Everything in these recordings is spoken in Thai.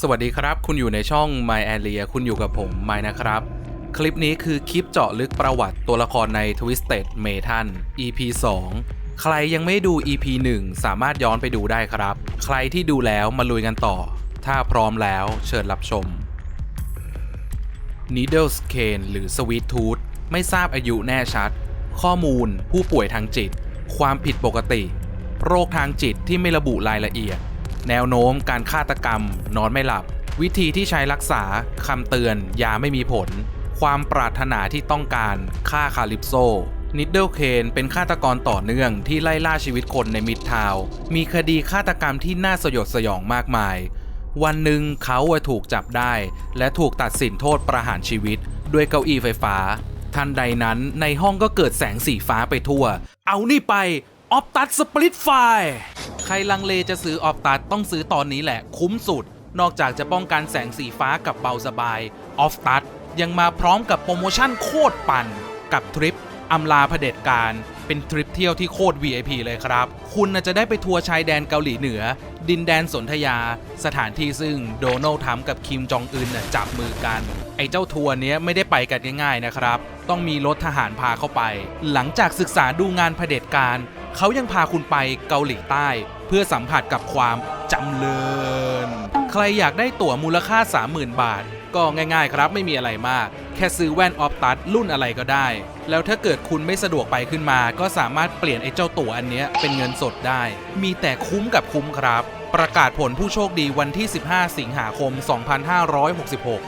สวัสดีครับ คุณอยู่ในช่อง My Area คุณอยู่กับผม My นะครับ คลิปนี้คือคลิปเจาะลึกประวัติตัวละครใน Twisted Metal EP 2 ใครยังไม่ดู EP 1 สามารถย้อนไปดูได้ครับ ใครที่ดูแล้วมาลุยกันต่อ ถ้าพร้อมแล้วเชิญรับชม Needles Cane หรือ Sweet Tooth ไม่ทราบอายุแน่ชัด ข้อมูล ผู้ป่วยทางจิต ความผิดปกติ โรคทางจิตที่ไม่ระบุรายละเอียด แนวโน้มการฆาตกรรม นอนไม่หลับ วิธีที่ใช้รักษาคำเตือนยาไม่มีผล ความปรารถนาที่ต้องการฆ่าคาลิปโซนิดเดิลเคนเป็นฆาตกรต่อเนื่องที่ไล่ล่าชีวิตคนในมิดทาวมีคดีฆาตกรรมที่น่าสยดสยองมากมาย วันหนึ่งเขาถูกจับได้ และถูกตัดสินโทษประหารชีวิต ด้วยเก้าอี้ไฟฟ้า ทันใดนั้นในห้องก็เกิดแสงสีฟ้าไปทั่ว เอานี่ไป ออฟตัดสปริตไฟใครลังเลจะซื้อออฟตัดต้องซื้อตอนนี้แหละ คุ้มสุด นอกจากจะป้องกันแสงสีฟ้ากับเบาสบายออฟตัดยังมาพร้อมกับโปรโมชั่นโคตรปั่น กับทริปอำลาเผด็จการเป็นทริปเที่ยวที่โคตร VIP เลยครับ คุณจะได้ไปทัวร์ชายแดนเกาหลีเหนือ ดินแดนสนธยา สถานที่ซึ่งโดนัลด์ทรัมป์กับคิมจองอึนจับมือกัน ไอ้เจ้าทัวร์เนี้ยไม่ได้ไปกันง่ายๆนะครับ ต้องมีรถทหารพาเข้าไป หลังจากศึกษาดูงานเผด็จการ เขายังพาคุณไปเกาหลีใต้ เพื่อสัมผัสกับความจำเริญ ใครอยากได้ตั๋วมูลค่า 30,000 บาท ก็ง่ายๆครับไม่มีอะไรมาก แค่ซื้อแว่นออฟตัดรุ่นอะไรก็ได้ แล้วถ้าเกิดคุณไม่สะดวกไปขึ้นมา ก็สามารถเปลี่ยนไอ้เจ้าตั๋วอันเนี้ยเป็นเงินสดได้ มีแต่คุ้มกับคุ้มครับ ประกาศผลผู้โชคดีวันที่ 15 สิงหาคม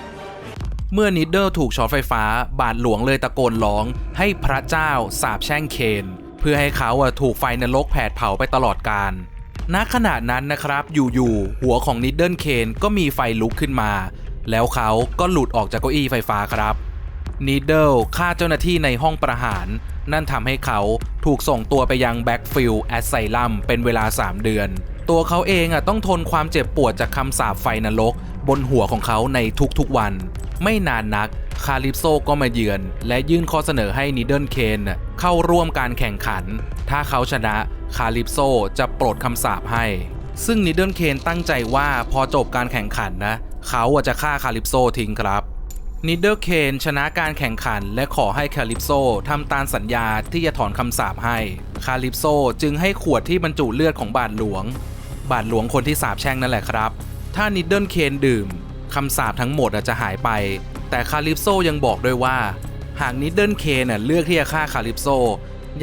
2566เมื่อนิดเดิลถูกช็อตไฟฟ้า บาทหลวงเลยตะโกนร้องให้พระเจ้าสาบแช่งเคน พื่อให้เขาอะถูกไฟนรกแผดเผาไปตลอดกาลณขณะนั้นนะครับ อยู่ๆ หัวของนิดเดิลเคนก็มีไฟลุกขึ้นมา แล้วเขาก็หลุดออกจากเก้าอี้ไฟฟ้าครับนิดเดิลฆ่าเจ้าหน้าที่ในห้องประหาร นั่นทำให้เขาถูกส่งตัวไปยังแบ็กฟิลแอสไซลัมเป็นเวลา 3 เดือน ตัวเขาเองอะต้องทนความเจ็บปวดจากคำสาปไฟนรก บนหัวของเขาในทุกๆวัน ไม่นานนัก คาลิปโซก็มาเยือน และยื่นข้อเสนอให้นิดเดิลเคนเข้าร่วมการแข่งขัน ถ้าเขาชนะคาลิปโซจะปลดคำสาปให้ ซึ่งนิดเดิลเคนตั้งใจว่าพอจบการแข่งขันนะ เขาจะฆ่าคาลิปโซทิ้งครับนิดเดิลเคนชนะการแข่งขัน และขอให้คาลิปโซทำตามสัญญาที่จะถอนคำสาปให้ คาลิปโซจึงให้ขวดที่บรรจุเลือดของบาทหลวง บาทหลวงคนที่สาปแช่งนั่นแหละครับ ถ้านิดเดิลเคนดื่มคำสาปทั้งหมดจะหายไป แต่คาลิปโซยังบอกด้วยว่า หากนิดเดิลเคนเลือกที่จะฆ่าคาลิปโซ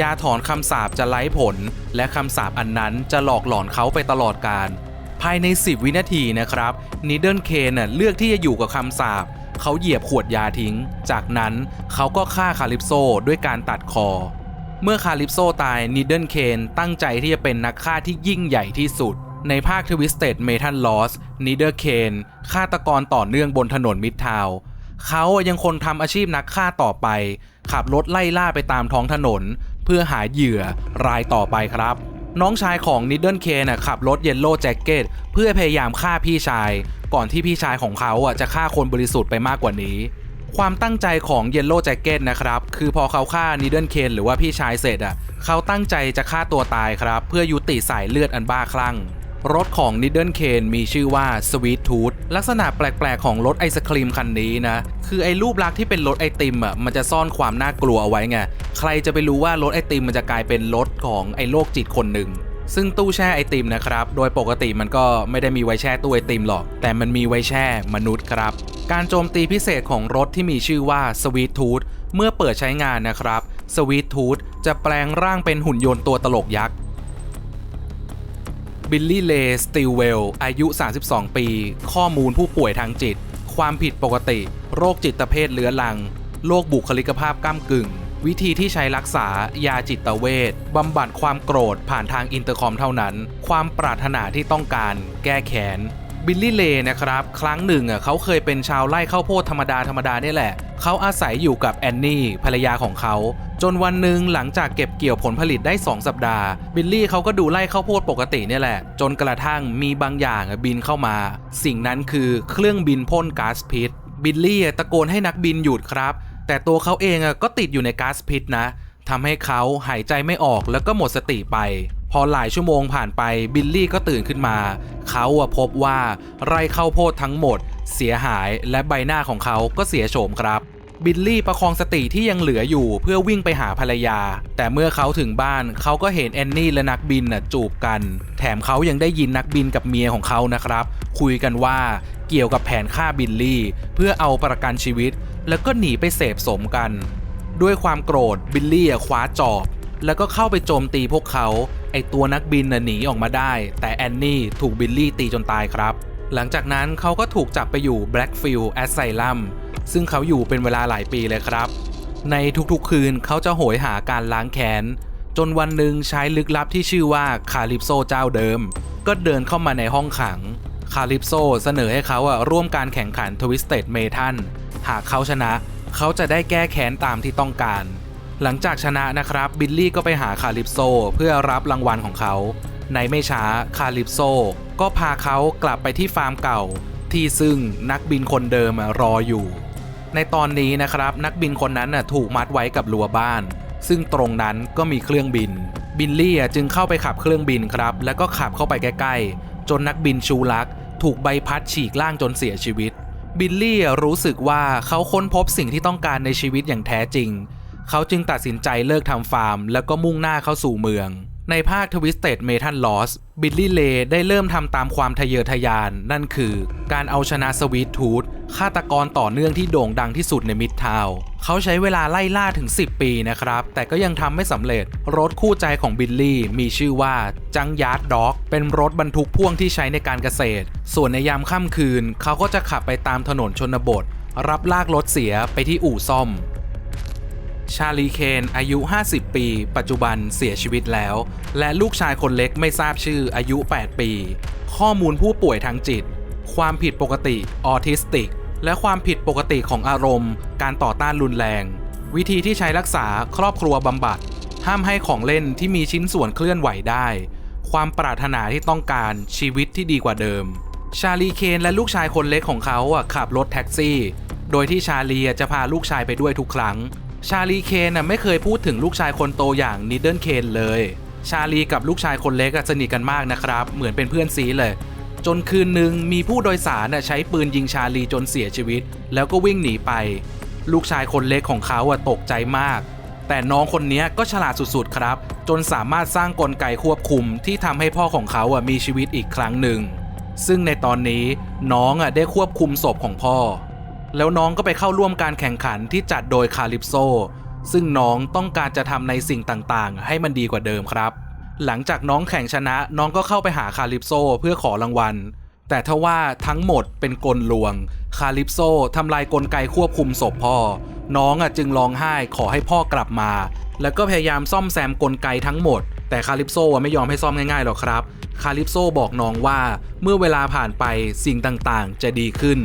ยาถอนคำสาปจะไร้ผล และคำสาปอันนั้นจะหลอกหลอนเขาไปตลอดกาลภายใน 10 วินาทีนะครับนิดเดิลเคนเลือกที่จะอยู่กับคำสาปเขาเหยียบขวดยาทิ้ง จากนั้นเขาก็ฆ่าคาลิปโซด้วยการตัดคอ เมื่อคาลิปโซตายนิดเดิลเคนตั้งใจที่จะเป็นนักฆ่าที่ยิ่งใหญ่ที่สุด ในภาคทวิสเต็ดเมทัลลอสนิดเดิลเคนฆาตกรต่อเนื่องบนถนนมิดทาวน์ เขายังคงทำอาชีพนักฆ่าต่อไป ขับรถไล่ล่าไปตามท้องถนน เพื่อหาเหยื่อรายต่อไปครับ น้องชายของนิดเดิลเคนน่ะขับรถเยลโล่แจ็คเก็ตเพื่อพยายามฆ่าพี่ชาย ก่อนที่พี่ชายของเขาอะจะฆ่าคนบริสุทธิ์ไปมากกว่านี้ ความตั้งใจของเยลโล่แจ็คเก็ตนะครับ คือพอเขาฆ่านิดเดิลเคนหรือว่าพี่ชายเสร็จอะเขาตั้งใจจะฆ่าตัวตายครับ เพื่อยุติสายเลือดอันบ้าคลั่ง รถของนิดเดิลเคนมีชื่อว่า Sweet Tooth ลักษณะแปลก ๆ ของรถไอศครีมคันนี้นะ คือไอ้รูปลักษณ์ที่เป็นรถไอติมอะมันจะซ่อนความน่ากลัวเอาไว้ไง ใครจะไปรู้ว่ารถไอติมมันจะกลายเป็นรถของไอ้โรคจิตคนหนึ่งซึ่งตู้แช่ไอติมนะครับ โดยปกติมันก็ไม่ได้มีไว้แช่ตู้ไอติมหรอก แต่มันมีไว้แช่มนุษย์ครับ การโจมตีพิเศษของรถที่มีชื่อว่า Sweet Tooth เมื่อเปิดใช้งานนะครับ Sweet Tooth จะแปลงร่างเป็นหุ่นยนต์ตัวตลกยักษ์ บิลลี่เลสติลเวล อายุ 32 ปี ข้อมูลผู้ป่วยทางจิต ความผิดปกติ โรคจิตเภทเลื้อรัง โรคบุคลิกภาพก้ากึ่ง วิธีที่ใช้รักษายาจิตเวชบำบัดความโกรธผ่านทางอินเตอร์คอมเท่านั้น ความปรารถนาที่ต้องการ แก้แค้น บิลลี่เลนะครับ ครั้งหนึ่งอะเขาเคยเป็นชาวไร่ข้าวโพดธรรมดาธรรมดาเนี่ยแหละ เขาอาศัยอยู่กับแอนนี่ภรรยาของเขา จนวันหนึ่งหลังจากเก็บเกี่ยวผลผลิตได้ 2 สัปดาห์ บิลลี่เขาก็ดูไร่ข้าวโพดปกติเนี่ยแหละ จนกระทั่งมีบางอย่างบินเข้ามา สิ่งนั้นคือเครื่องบินพ่นก๊าซพิษ บิลลี่ตะโกนให้นักบินหยุดครับ แต่ตัวเขาเองอะก็ติดอยู่ในก๊าซพิษนะทำให้เขาหายใจไม่ออกแล้วก็หมดสติไป พอหลายชั่วโมงผ่านไปบิลลี่ก็ตื่นขึ้นมา เขาอะพบว่าไร่ข้าวโพดทั้งหมด เสียหายและใบหน้าของเขาก็เสียโฉมครับบิลลี่ประคองสติที่ยังเหลืออยู่เพื่อวิ่งไปหาภรรยา แต่เมื่อเขาถึงบ้านเขาก็เห็นแอนนี่และนักบินน่ะจูบกัน แถมเขายังได้ยินนักบินกับเมียของเขานะครับ คุยกันว่าเกี่ยวกับแผนฆ่าบิลลี่ เพื่อเอาประกันชีวิต แล้วก็หนีไปเสพสมกัน ด้วยความโกรธบิลลี่คว้าจอบ แล้วก็เข้าไปโจมตีพวกเขา ไอตัวนักบินน่ะหนีออกมาได้ แต่แอนนี่ถูกบิลลี่ตีจนตายครับ หลังจากนั้นเขาก็ถูกจับไปอยู่ Blackfield Asylum ซึ่งเขาอยู่เป็นเวลาหลายปีเลยครับ ในทุกๆคืนเขาจะโหยหาการล้างแค้น จนวันหนึ่งชายลึกลับที่ชื่อว่าคาลิปโซเจ้าเดิม ก็เดินเข้ามาในห้องขัง คาลิปโซเสนอให้เขาอะร่วมการแข่งขันทวิสเต็ดเมทันหากเขาชนะ เขาจะได้แก้แค้นตามที่ต้องการ หลังจากชนะนะครับบิลลี่ก็ไปหาคาลิปโซเพื่อรับรางวัลของเขา ในไม่ช้าคาลิปโซก็พาเขากลับไปที่ฟาร์มเก่า ที่ซึ่งนักบินคนเดิมรออยู่ ในตอนนี้นะครับนักบินคนนั้นถูกมัดไว้กับรั้วบ้าน ซึ่งตรงนั้นก็มีเครื่องบิน บิลลี่จึงเข้าไปขับเครื่องบินครับ แล้วก็ขับเข้าไปใกล้ๆ จนนักบินชูลักถูกใบพัดฉีกล่างจนเสียชีวิตบิลลี่รู้สึกว่าเขาค้นพบสิ่งที่ต้องการในชีวิตอย่างแท้จริง เขาจึงตัดสินใจเลิกทำฟาร์ม แล้วก็มุ่งหน้าเข้าสู่เมือง ในภาค Twisted Metal Loss บิลลี่เลได้เริ่มทำตามความทะเยอทะยาน นั่นคือ การเอาชนะสวีททูธฆาตกรต่อเนื่องที่โด่งดังที่สุดในมิดทาวเขาใช้เวลาไล่ล่าถึง 10 ปีนะครับ แต่ก็ยังทำไม่สำเร็จ รถคู่ใจของบิลลี่มีชื่อว่าจังยาร์ดด็อก เป็นรถบรรทุกพ่วงที่ใช้ในการเกษตร ส่วนในยามค่ำคืน เขาก็จะขับไปตามถนนชนบท รับลากรถเสียไปที่อู่ซ่อม ชาลีเคนอายุ 50 ปี ปัจจุบันเสียชีวิตแล้ว และลูกชายคนเล็กไม่ทราบชื่ออายุ 8 ปี ข้อมูลผู้ป่วยทางจิต ความผิดปกติออทิสติก และความผิดปกติของอารมณ์ การต่อต้านรุนแรง วิธีที่ใช้รักษาครอบครัวบำบัด ห้ามให้ของเล่นที่มีชิ้นส่วนเคลื่อนไหวได้ ความปรารถนาที่ต้องการชีวิตที่ดีกว่าเดิม ชาลีเคนและลูกชายคนเล็กของเขาขับรถแท็กซี่ โดยที่ชาลีจะพาลูกชายไปด้วยทุกครั้ง ชาลีเคนไม่เคยพูดถึงลูกชายคนโตอย่างนิดเดิลเคนเลย ชาลีกับลูกชายคนเล็กอะสนิทกันมากนะครับ เหมือนเป็นเพื่อนซีเลย จนคืนหนึ่งมีผู้โดยสารใช้ปืนยิงชาลีจนเสียชีวิต แล้วก็วิ่งหนีไป ลูกชายคนเล็กของเขาตกใจมาก แต่น้องคนนี้ก็ฉลาดสุดๆครับ จนสามารถสร้างกลไกควบคุมที่ทำให้พ่อของเขาอะมีชีวิตอีกครั้งหนึ่งซึ่งในตอนนี้น้องอะได้ควบคุมศพของพ่อ แล้วน้องก็ไปเข้าร่วมการแข่งขันที่จัดโดยคาลิปโซ ซึ่งน้องต้องการจะทำในสิ่งต่างๆ ให้มันดีกว่าเดิมครับ หลังจากน้องแข่งชนะน้องก็เข้าไปหาคาลิปโซเพื่อขอรางวัล แต่ทว่าทั้งหมดเป็นกลลวง คาลิปโซทำลายกลไกควบคุมศพพ่อ น้องอะจึงร้องไห้ขอให้พ่อกลับมา แล้วก็พยายามซ่อมแซมกลไกทั้งหมด แต่คาลิปโซไม่ยอมให้ซ่อมง่ายๆหรอกครับ คาลิปโซบอกน้องว่าเมื่อเวลาผ่านไปสิ่งต่างๆ จะดีขึ้น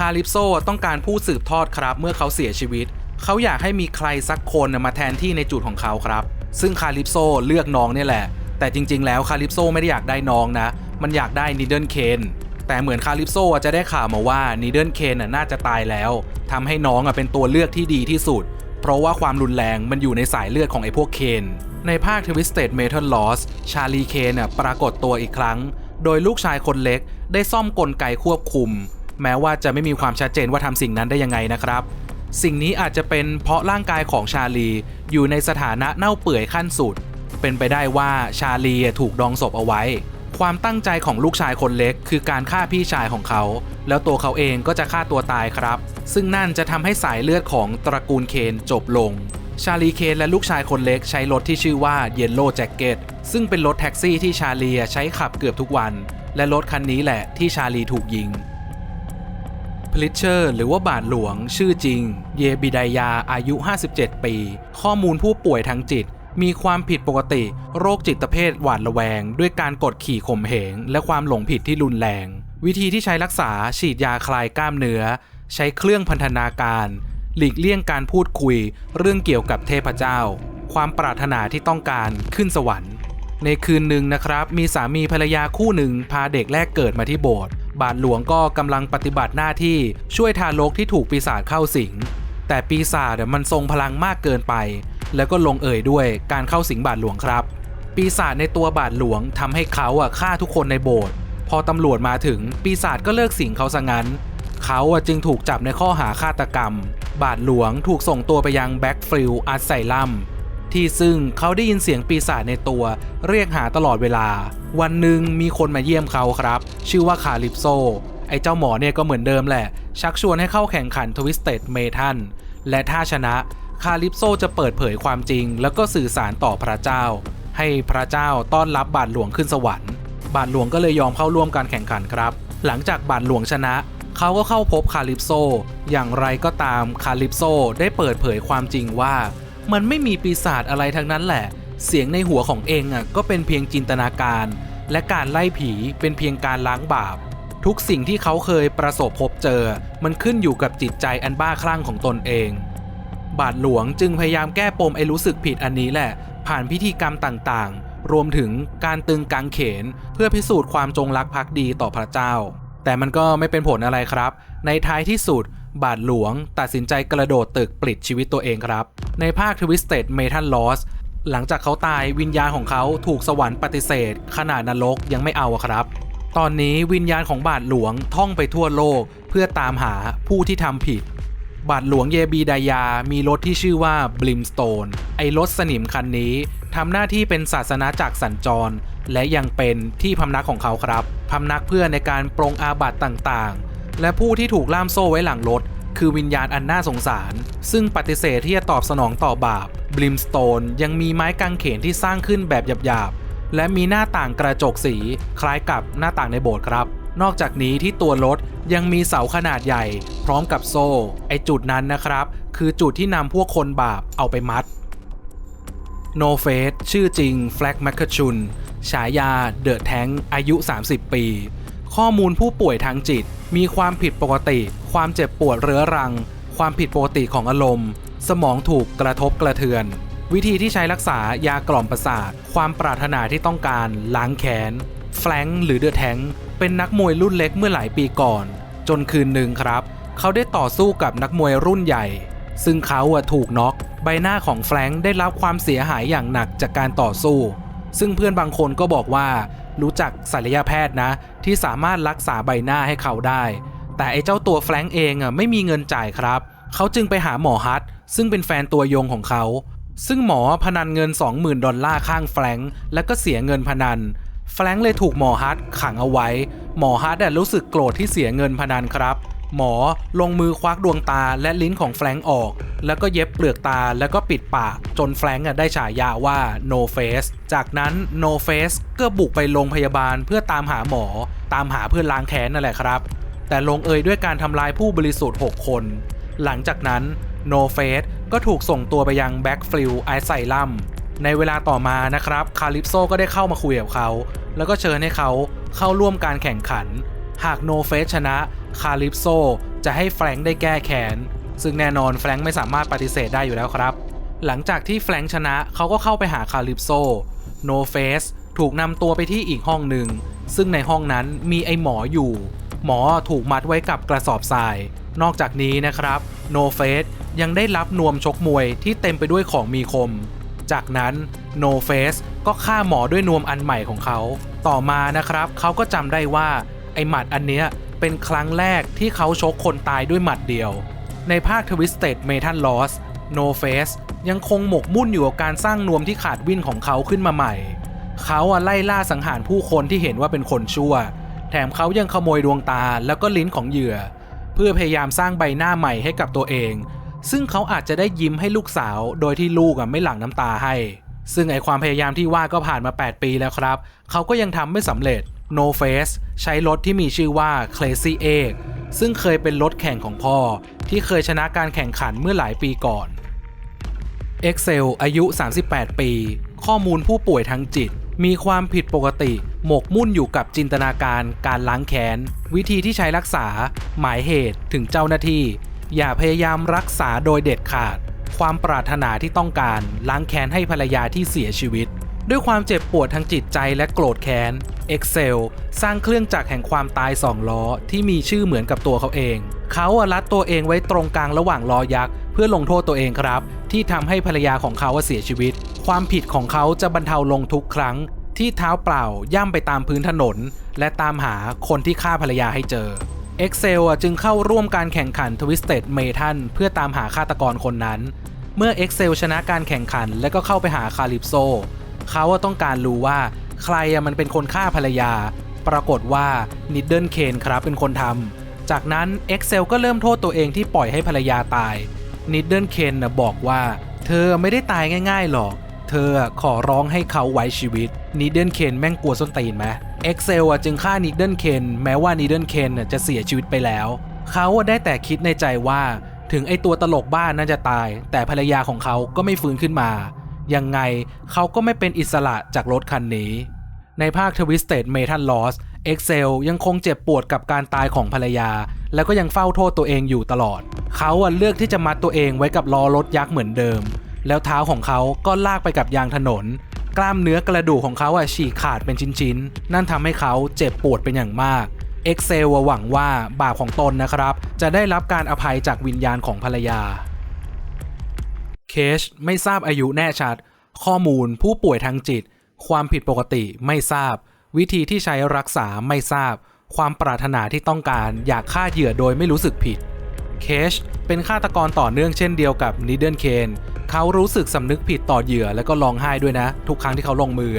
คาลิปโซต้องการผู้สืบทอดครับ เมื่อเขาเสียชีวิต เขาอยากให้มีใครสักคนมาแทนที่ในจุดของเขาครับ ซึ่งคาลิปโซเลือกน้องนี่แหละ แต่จริง ๆ แล้วคาลิปโซไม่ได้อยากได้น้องนะ มันอยากได้นิเดิลเคนแต่เหมือนคาลิปโซจะได้ข่าวมาว่านิเดิลเคนน่าจะตายแล้วทำให้น้องเป็นตัวเลือกที่ดีที่สุด เพราะว่าความรุนแรงมันอยู่ในสายเลือดของไอ้พวกเคนในภาค Twisted Metal Loss ชาลีเคนปรากฏตัวอีกครั้ง โดยลูกชายคนเล็กได้ซ่อมกลไกควบคุม แม้ว่าจะไม่มีความชัดเจนว่าทำสิ่งนั้นได้ยังไงนะครับ สิ่งนี้อาจจะเป็นเพราะร่างกายของชาลี อยู่ในสถานะเน่าเปื่อยขั้นสุด เป็นไปได้ว่าชาลีถูกดองศพเอาไว้ ความตั้งใจของลูกชายคนเล็ก คือการฆ่าพี่ชายของเขา แล้วตัวเขาเองก็จะฆ่าตัวตายครับ ซึ่งนั่นจะทำให้สายเลือดของตระกูลเคนจบลงชาลีเคนและลูกชายคนเล็กใช้รถที่ชื่อว่าเยลโล่แจ็คเก็ตซึ่งเป็นรถแท็กซี่ที่ชาลีใช้ขับเกือบทุกวัน และรถคันนี้แหละที่ชาลีถูกยิง พลิเชอร์หรือว่าบาทหลวง ชื่อจริง เยบิดายาอายุ 57 ปี ข้อมูลผู้ป่วยทางจิต มีความผิดปกติ โรคจิตเภทหวาดระแวง ด้วยการกดขี่ข่มเหง และความหลงผิดที่รุนแรง วิธีที่ใช้รักษาฉีดยาคลายกล้ามเนื้อ ใช้เครื่องพันธนาการ หลีกเลี่ยงการพูดคุย เรื่องเกี่ยวกับเทพเจ้า ความปรารถนาที่ต้องการขึ้นสวรรค์ในคืนหนึ่งนะครับ มีสามีภรรยาคู่หนึ่งพาเด็กแรกเกิดมาที่โบสถ์ บาทหลวงก็กำลังปฏิบัติหน้าที่ช่วยทารกที่ถูกปีศาจเข้าสิง แต่ปีศาจมันทรงพลังมากเกินไป แล้วก็ลงเอยด้วยการเข้าสิงบาทหลวงครับ ปีศาจในตัวบาทหลวงทำให้เขาอะฆ่าทุกคนในโบสถ์พอตำรวจมาถึงปีศาจก็เลิกสิงเขาซะงั้น เขาจึงถูกจับในข้อหาฆาตกรรม บาทหลวงถูกส่งตัวไปยังแบ็กฟิลอาร์ไซลัม ที่ซึ่งเขาได้ยินเสียงปีศาจในตัว เรียกหาตลอดเวลา วันหนึ่งมีคนมาเยี่ยมเขาครับ ชื่อว่าคาลิปโซ ไอ้เจ้าหมอเนี่ยก็เหมือนเดิมแหละ ชักชวนให้เข้าแข่งขันทวิสเต็ดเมทันและถ้าชนะคาลิปโซจะเปิดเผยความจริง แล้วก็สื่อสารต่อพระเจ้า ให้พระเจ้าต้อนรับบาทหลวงขึ้นสวรรค์ บาทหลวงก็เลยยอมเข้าร่วมการแข่งขันครับ หลังจากบาทหลวงชนะเขาก็เข้าพบคาลิปโซ อย่างไรก็ตามคาลิปโซได้เปิดเผยความจริงว่า มันไม่มีปีศาจอะไรทั้งนั้นแหละ เสียงในหัวของเองอะก็เป็นเพียงจินตนาการ และการไล่ผีเป็นเพียงการล้างบาป ทุกสิ่งที่เขาเคยประสบพบเจอ มันขึ้นอยู่กับจิตใจอันบ้าคลั่งของตนเอง บาทหลวงจึงพยายามแก้ปมไอ้รู้สึกผิดอันนี้แหละ ผ่านพิธีกรรมต่างๆ รวมถึงการตึงกางเขน เพื่อพิสูจน์ความจงรักภักดีต่อพระเจ้า แต่มันก็ไม่เป็นผลอะไรครับ ในท้ายที่สุด บาทหลวง ตัดสินใจกระโดดตึกปลิดชีวิตตัวเองครับ ในภาค Twisted Metal Loss หลังจากเขาตายวิญญาณของเขาถูกสวรรค์ปฏิเสธ ขนาดนรกยังไม่เอาครับ ตอนนี้วิญญาณของบาทหลวงท่องไปทั่วโลก เพื่อตามหาผู้ที่ทำผิด บาทหลวงเยบีดายา มีรถที่ชื่อว่า Brimstone ไอรถสนิมคันนี้ทำหน้าที่เป็นศาสนาจากรสัญจร และยังเป็นที่พำนักของเขาครับพำนักเพื่อในการปรงอาบัตต่าง และผู้ที่ถูกล่ามโซ่ไว้หลังรถ คือวิญญาณอันน่าสงสาร ซึ่งปฏิเสธที่จะตอบสนองต่อบาป Brimstone ยังมีไม้กางเขนที่สร้างขึ้นแบบหยาบๆ และมีหน้าต่างกระจกสีคล้ายกับหน้าต่างในโบสถ์ครับ นอกจากนี้ที่ตัวรถยังมีเสาขนาดใหญ่ พร้อมกับโซ่ ไอจุดนั้นนะครับ คือจุดที่นำพวกคนบาปเอาไปมัดโนเฟสชื่อจริงแฟลกแมคคชุนฉายาเดอะแทงอายุ 30 ปี ข้อมูลผู้ป่วยทางจิต มีความผิดปกติ ความเจ็บปวดเรื้อรัง ความผิดปกติของอารมณ์ สมองถูกกระทบกระเทือน วิธีที่ใช้รักษายากล่อมประสาท ความปรารถนาที่ต้องการ ล้างแค้นแฟรงค์หรือเดอะแทงเป็นนักมวยรุ่นเล็กเมื่อหลายปีก่อน จนคืนหนึ่งครับ เขาได้ต่อสู้กับนักมวยรุ่นใหญ่ ซึ่งเขาอะถูกน็อกใบหน้าของแฟรงค์ได้รับความเสียหายอย่างหนักจากการต่อสู้ ซึ่งเพื่อนบางคนก็บอกว่า รู้จักศัลยแพทย์นะ ที่สามารถรักษาใบหน้าให้เขาได้ แต่ไอ้เจ้าตัวแฟรงก์เองอะไม่มีเงินจ่ายครับ เขาจึงไปหาหมอฮัตซึ่งเป็นแฟนตัวยงของเขา ซึ่งหมอพนันเงิน 20,000 ดอลลาร์ข้างแฟรงก์แล้วก็เสียเงินพนันแฟรงก์เลยถูกหมอฮัตขังเอาไว้ หมอฮัตอะรู้สึกโกรธที่เสียเงินพนันครับ หมอลงมือควักดวงตาและลิ้นของแฟรงค์ออก แล้วก็เย็บเปลือกตาแล้วก็ปิดปากจนแฟรงค์ได้ฉายาว่า No Face จากนั้น No Face ก็บุกไปโรงพยาบาลเพื่อตามหาหมอ ตามหาเพื่อนล้างแค้นนั่นแหละครับ แต่ลงเอยด้วยการทำลายผู้บริสุทธิ์ 6 คน หลังจากนั้น No Face ก็ถูกส่งตัวไปยัง Backfield Asylum ในเวลาต่อมานะครับ คาลิปโซก็ได้เข้ามาคุยกับเขา แล้วก็เชิญให้เขาเข้าร่วมการแข่งขัน หากโนเฟสชนะ คาลิปโซจะให้แฟรงค์ได้แก้แค้นซึ่งแน่นอนแฟรงค์ไม่สามารถปฏิเสธได้อยู่แล้วครับ หลังจากที่แฟรงค์ชนะเขาก็เข้าไปหาคาลิปโซโนเฟสถูกนำตัวไปที่อีกห้องหนึ่ง ซึ่งในห้องนั้นมีไอหมออยู่ หมอถูกมัดไว้กับกระสอบทราย นอกจากนี้นะครับโนเฟสยังได้รับนวมชกมวยที่เต็มไปด้วยของมีคม จากนั้น No Face ก็ฆ่าหมอด้วยนวมอันใหม่ของเขา ต่อมานะครับ เขาก็จำได้ว่าไอหมัดอันเนี้ย เป็นครั้งแรกที่เขาชกคนตายด้วยหมัดเดียว ในภาค Twisted Metal Loss No Face ยังคงหมกมุ่นอยู่กับการสร้างนวมที่ขาดวิ่นของเขาขึ้นมาใหม่ เขาอะไล่ล่าสังหารผู้คนที่เห็นว่าเป็นคนชั่ว แถมเขายังขโมยดวงตาแล้วก็ลิ้นของเหยื่อ เพื่อพยายามสร้างใบหน้าใหม่ให้กับตัวเอง ซึ่งเขาอาจจะได้ยิ้มให้ลูกสาว โดยที่ลูกอะไม่หลั่งน้ำตาให้ ซึ่งไอความพยายามที่ว่าก็ผ่านมา 8 ปีแล้วครับ เขาก็ยังทำไม่สำเร็จ No Face ใช้รถที่มีชื่อว่า Crazy Egg ซึ่งเคยเป็นรถแข่งของพ่อ ที่เคยชนะการแข่งขันเมื่อหลายปีก่อน Excel อายุ 38 ปี ข้อมูลผู้ป่วยทางจิต มีความผิดปกติ หมกมุ่นอยู่กับจินตนาการ การล้างแค้น วิธีที่ใช้รักษา หมายเหตุถึงเจ้าหน้าที่ อย่าพยายามรักษาโดยเด็ดขาด ความปรารถนาที่ต้องการ ล้างแค้นให้ภรรยาที่เสียชีวิต ด้วยความเจ็บปวดทางจิตใจและโกรธแค้น Excel สร้างเครื่องจักรแห่งความตายสองล้อที่มีชื่อเหมือนกับตัวเขาเอง เขาอะรัดตัวเองไว้ตรงกลางระหว่างล้อยักษ์เพื่อลงโทษตัวเองครับ ที่ทำให้ภรรยาของเขาเสียชีวิต ความผิดของเขาจะบรรเทาลงทุกครั้ง ที่เท้าเปล่าย่ำไปตามพื้นถนน และตามหาคนที่ฆ่าภรรยาให้เจอเอ็กเซลจึงเข้าร่วมการแข่งขัน Twisted m e t a n เพื่อตามหาฆาตกรคนนั้น เมื่อ Excel ชนะการแข่งขันและก็เข้าไปหาคาลิปโซ เขาต้องการรู้ว่าใครมันเป็นคนฆ่าภรรยา ปรากฏว่านิดเดิลเคนครับเป็นคนทำ จากนั้น Excel ก็เริ่มโทษตัวเองที่ปล่อยให้ภรรยาตาย นิดเดิลเคนบอกว่า เธอไม่ได้ตายง่ายๆหรอก เธอขอร้องให้เขาไว้ชีวิต นิดเดิลเคนแม่งกลัวส้นตีนไหม Excel อะจึงฆ่านิดเดิลเคนแม้ว่านิดเดิลเคนจะเสียชีวิตไปแล้ว เขาได้แต่คิดในใจว่าถึงไอตัวตลกบ้านน่าจะตาย แต่ภรรยาของเขาก็ไม่ฟื้นขึ้นมา ยังไงเขาก็ไม่เป็นอิสระจากรถคันนี้ ในภาค Twisted Metal Loss Excel ยังคงเจ็บปวดกับการตายของภรรยา แล้วก็ยังเฝ้าโทษตัวเองอยู่ตลอด เขาเลือกที่จะมัดตัวเองไว้กับล้อรถยักษ์เหมือนเดิม แล้วเท้าของเขาก็ลากไปกับยางถนน กล้ามเนื้อกระดูกของเขาอะฉีกขาดเป็นชิ้นๆ นั่นทำให้เขาเจ็บปวดเป็นอย่างมากเอ็กเซลหวังว่าบาปของตนนะครับ จะได้รับการอภัยจากวิญญาณของภรรยา เคชไม่ทราบอายุแน่ชัด ข้อมูลผู้ป่วยทางจิต ความผิดปกติไม่ทราบ วิธีที่ใช้รักษาไม่ทราบ ความปรารถนาที่ต้องการอยากฆ่าเหยื่อโดยไม่รู้สึกผิด เคชเป็นฆาตกรต่อเนื่องเช่นเดียวกับนิดเดิลเคนเขารู้สึกสำนึกผิดต่อเหยื่อแล้วก็ร้องไห้ด้วยนะ ทุกครั้งที่เขาลงมือ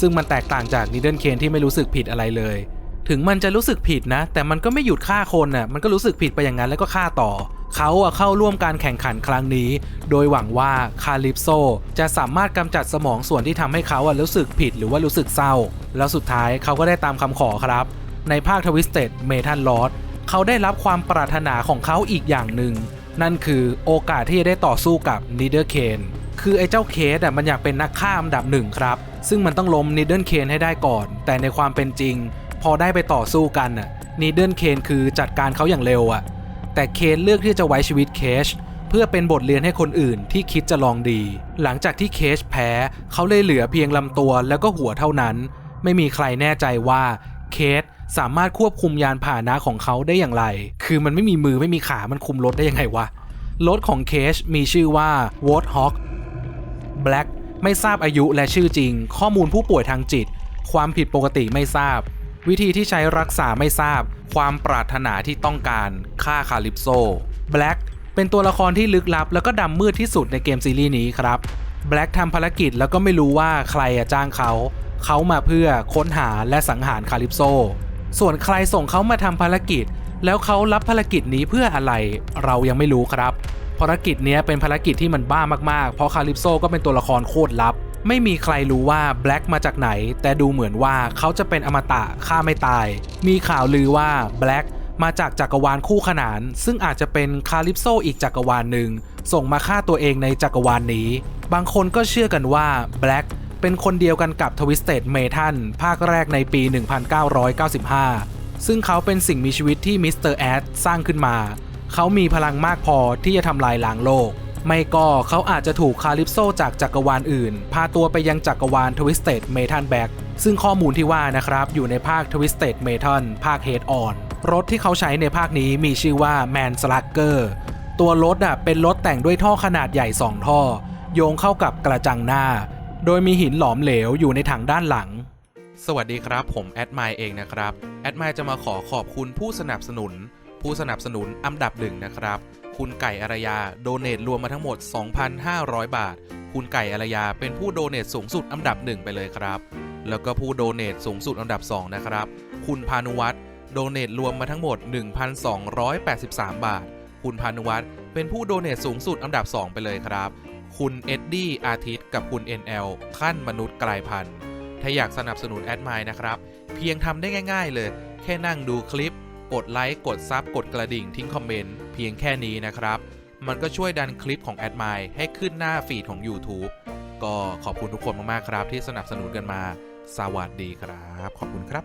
ซึ่งมันแตกต่างจากนิดเดิลเคนที่ไม่รู้สึกผิดอะไรเลย ถึงมันจะรู้สึกผิดนะ แต่มันก็ไม่หยุดฆ่าคนน่ะมันก็รู้สึกผิดไปอย่างนั้นแล้วก็ฆ่าต่อ เขาอะเข้าร่วมการแข่งขันครั้งนี้ โดยหวังว่าคาลิปโซจะสามารถกำจัดสมองส่วนที่ทำให้เขาอะรู้สึกผิดหรือว่ารู้สึกเศร้า แล้วสุดท้ายเขาก็ได้ตามคำขอครับ ในภาคทวิสเต็ดเมทัลลอสเขาได้รับความปรารถนาของเขาอีกอย่างหนึ่ง นั่นคือโอกาสที่จะได้ต่อสู้กับนิเดอร์เคนคือไอ้เจ้าเคสอะมันอยากเป็นนักฆ่าอันดับหนึ่งครับ ซึ่งมันต้องล้มนิเดอร์เคนให้ได้ก่อน แต่ในความเป็นจริง พอได้ไปต่อสู้กันน่ะนิเดอร์เคนคือจัดการเขาอย่างเร็วอะ แต่เคนเลือกที่จะไว้ชีวิตเคชเพื่อเป็นบทเรียนให้คนอื่นที่คิดจะลองดี หลังจากที่เคชแพ้ เขาเลยเหลือเพียงลำตัวแล้วก็หัวเท่านั้น ไม่มีใครแน่ใจว่าเคสสามารถควบคุมยานพาหนะของเขาได้อย่างไร คือมันไม่มีมือไม่มีขา มันคุมรถได้ยังไงวะ รถของเคชมีชื่อว่า Warthog Black ไม่ทราบอายุและชื่อจริง ข้อมูลผู้ป่วยทางจิต ความผิดปกติไม่ทราบ วิธีที่ใช้รักษาไม่ทราบ ความปรารถนาที่ต้องการฆ่าคาลิปโซ Black เป็นตัวละครที่ลึกลับ แล้วก็ดำมืดที่สุดในเกมซีรีส์นี้ครับ Black ทำภารกิจแล้วก็ไม่รู้ว่าใครจ้างเขา เขามาเพื่อค้นหาและสังหารคาลิปโซ ส่วนใครส่งเขามาทำภารกิจ แล้วเขารับภารกิจนี้เพื่ออะไร เรายังไม่รู้ครับ ภารกิจนี้เป็นภารกิจที่มันบ้ามากๆ เพราะคาลิปโซก็เป็นตัวละครโคตรลับ ไม่มีใครรู้ว่าแบล็กมาจากไหน แต่ดูเหมือนว่าเขาจะเป็นอมตะฆ่าไม่ตาย มีข่าวลือว่าแบล็กมาจากจักรวาลคู่ขนาน ซึ่งอาจจะเป็นคาลิปโซอีกจักรวาลหนึ่ง ส่งมาฆ่าตัวเองในจักรวาลนี้ บางคนก็เชื่อกันว่าแบล็กเป็นคนเดียวกันกับ Twisted Metal ภาคแรกในปี 1995 ซึ่งเขาเป็นสิ่งมีชีวิตที่มิสเตอร์แอดสร้างขึ้นมา เขามีพลังมากพอที่จะทำลายล้างโลก ไม่ก็เขาอาจจะถูกคาลิปโซจากจักรวาลอื่น พาตัวไปยังจักรวาล Twisted Metal Back ซึ่งข้อมูลที่ว่านะครับ อยู่ในภาค Twisted Metal ภาค Head On รถที่เขาใช้ในภาคนี้มีชื่อว่า Man Slugger ตัวรถอะเป็นรถแต่งด้วยท่อขนาดใหญ่ 2 ท่อ โยงเข้ากับกระจังหน้า โดยมีหินหลอมเหลวอยู่ในถังด้านหลัง สวัสดีครับ ผมแอดไมเองนะครับแอดไมจะมาขอขอบคุณผู้สนับสนุน ผู้สนับสนุนอันดับหนึ่งนะครับ คุณไก่อารยา โดเนทรวมมาทั้งหมด 2,500 บาท คุณไก่อารยา เป็นผู้โดเนทสูงสุดอันดับหนึ่งไปเลยครับ แล้วก็ผู้โดเนทสูงสุดอันดับ 2 นะครับ คุณพานุวัฒน์โดเนทรวมมาทั้งหมด 1,283 บาท คุณพานุวัฒน์เป็นผู้โดเนทสูงสุดอันดับ 2 ไปเลยครับ คุณเอ็ดดี้อาทิตย์กับคุณ NL ขั้นมนุษย์กลายพันธุ์ถ้าอยากสนับสนุนแอดไมนะครับ เพียงทำได้ง่าย ๆ เลย แค่นั่งดูคลิป กดไลค์กดซับกดกระดิ่งทิ้งคอมเมนต์เพียงแค่นี้นะครับ มันก็ช่วยดันคลิปของแอดไมให้ขึ้นหน้าฟีดของ YouTube ก็ขอบคุณทุกคนมาก ๆ ครับ ที่สนับสนุนกันมา สวัสดีครับ ขอบคุณครับ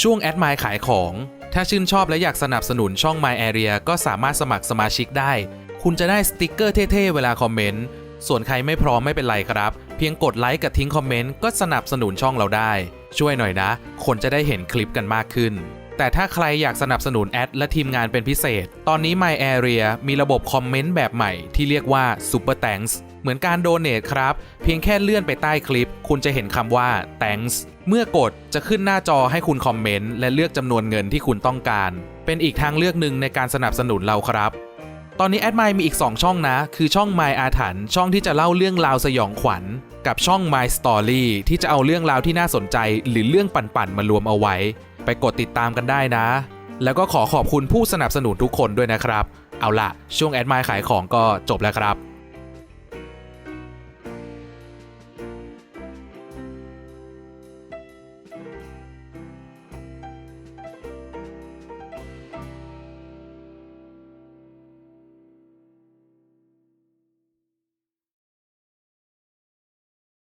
ช่วงแอดไมขายของ ถ้าชื่นชอบและอยากสนับสนุนช่อง My Area ก็สามารถสมัครสมาชิกได้ คุณจะได้สติกเกอร์เท่ๆ เวลาคอมเมนต์ ส่วนใครไม่พร้อมไม่เป็นไรครับ เพียงกดไลค์กับทิ้งคอมเมนต์ก็สนับสนุนช่องเราได้ ช่วยหน่อยนะ คนจะได้เห็นคลิปกันมากขึ้น แต่ถ้าใครอยากสนับสนุนแอดและทีมงานเป็นพิเศษ ตอนนี้ My Area มีระบบคอมเมนต์แบบใหม่ที่เรียกว่า Super Thanks เหมือนการโดเน a ครับ เพียงแค่เลื่อนไปใต้คลิป คุณจะเห็นคำว่า thanks เมื่อกดจะขึ้นหน้าจอให้คุณคอมเมนต์และเลือกจำนวนเงินที่คุณต้องการ เป็นอีกทางเลือกหนึ่งในการสนับสนุนเราครับ ตอนนี้แอดไมมีอีก 2 ช่องนะ คือช่อง My อาถรรพ์ช่องที่จะเล่าเรื่องราวสยองขวัญ กับช่อง My Story ที่จะเอาเรื่องราวที่น่าสนใจ หรือเรื่องปั่นๆมารวมเอาไว้ ไปกดติดตามกันได้นะ แล้วก็ขอขอบคุณผู้สนับสนุนทุกคนด้วยนะครับ เอาล่ะ ช่วงแอดไมขายของก็จบแล้วครับ